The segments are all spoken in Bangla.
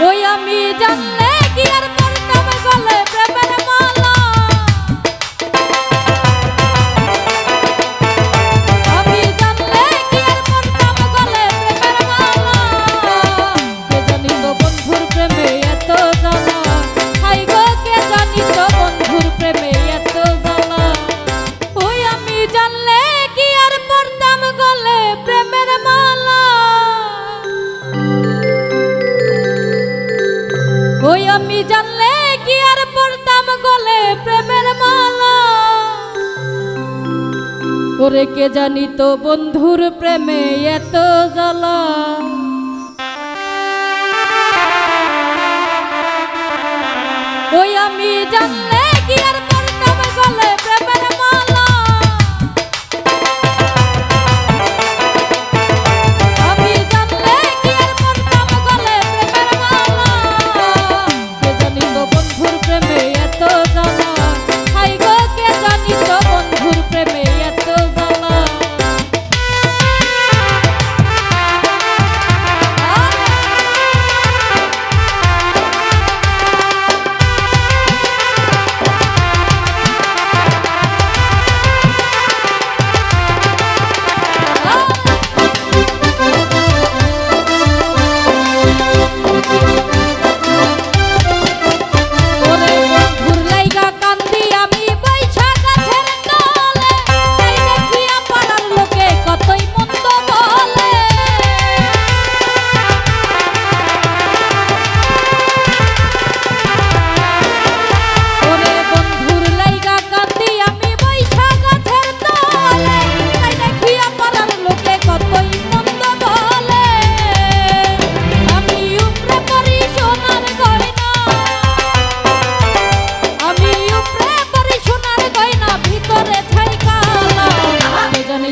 ওই আমি জানলে কি আর আমি জানলে কি আর পড়তাম গলে প্রেমের মালা? ওরে কে জানিত বন্ধুর প্রেমে এত জ্বালা? ওই আমি জানলে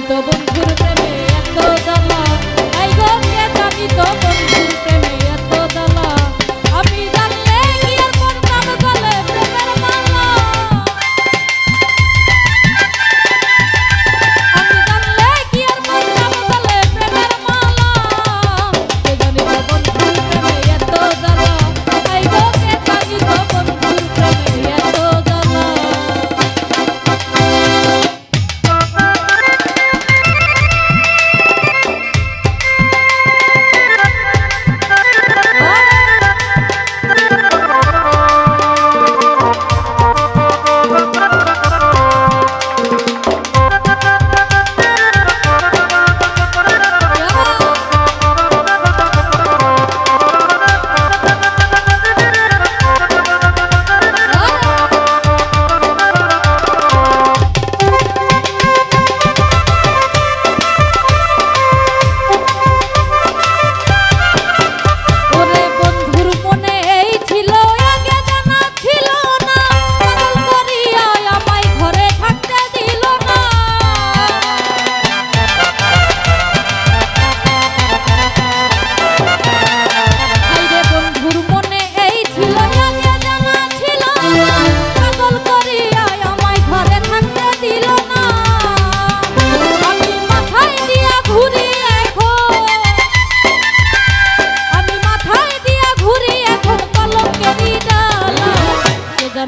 তো বন্ধু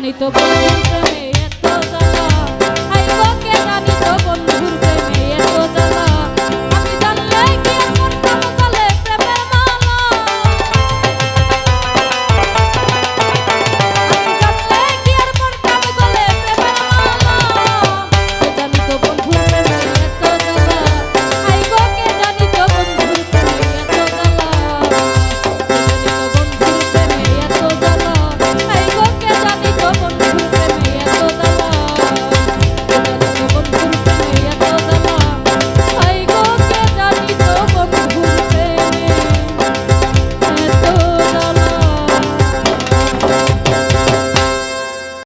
জানিত